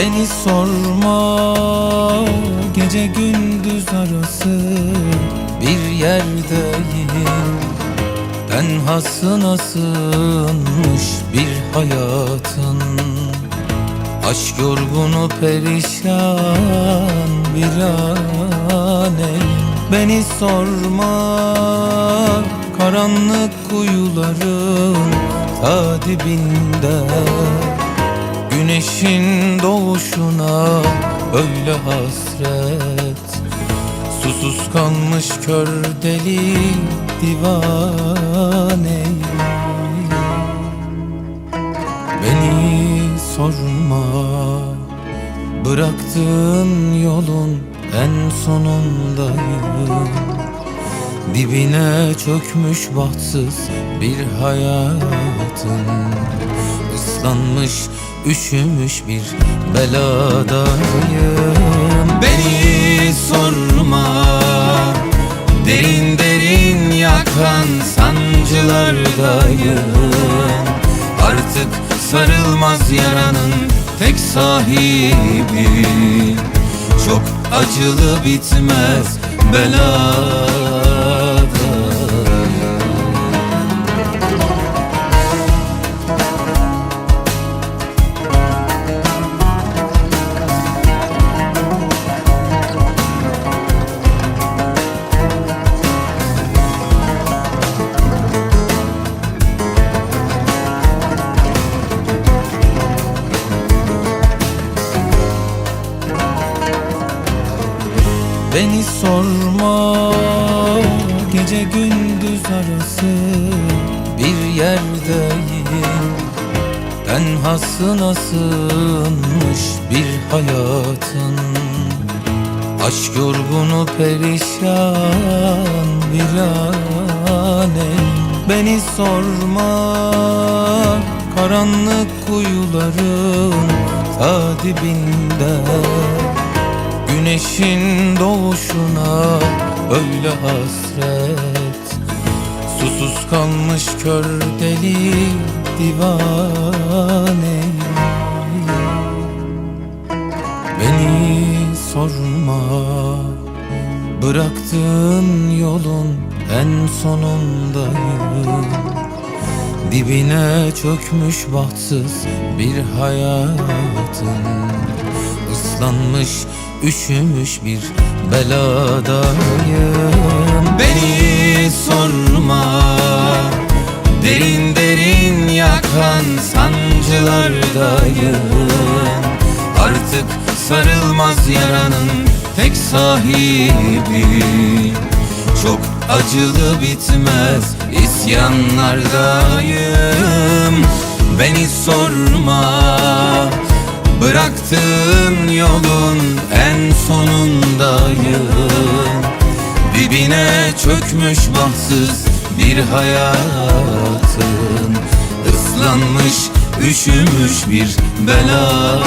Beni sorma gece gündüz arası bir yerdeyim. Tenhasına sığınmış bir hayatın? Aşk yorgunu perişan bir aneyim Beni sorma karanlık kuyuların ta dibinde Doğuşuna öyle hasret. Susuz kalmış kör deli divaneyim Beni sorma Bıraktığın yolun en sonundayım. Dibine çökmüş bahtsız bir hayatın Islanmış, üşümüş bir beladayım Beni sorma Derin derin yakan sancılardayım. Artık sarılmaz yaranın tek sahibi. Çok acılı bitmez beladayım Beni sorma gece gündüz arası bir yerdeyim. Tenhasına sığınmış bir hayatın? Aşk yorgunu perişan bir aneyim Beni sorma karanlık kuyuların ta dibinde Güneşin doğuşuna öyle hasret. Susuz kalmış kör deli divaneyim Beni sorma Bıraktığın yolun en sonundayım. Dibine çökmüş bahtsız bir hayatın Islanmış, üşümüş bir beladayım. Beni sorma Derin derin yakan sancılardayım. Artık sarılmaz yaranın tek sahibi. Çok acılı bitmez isyanlardayım. Beni sorma Bıraktığın yolun en sonundayım. Dibine çökmüş bahtsız bir hayatın Islanmış, üşümüş bir bela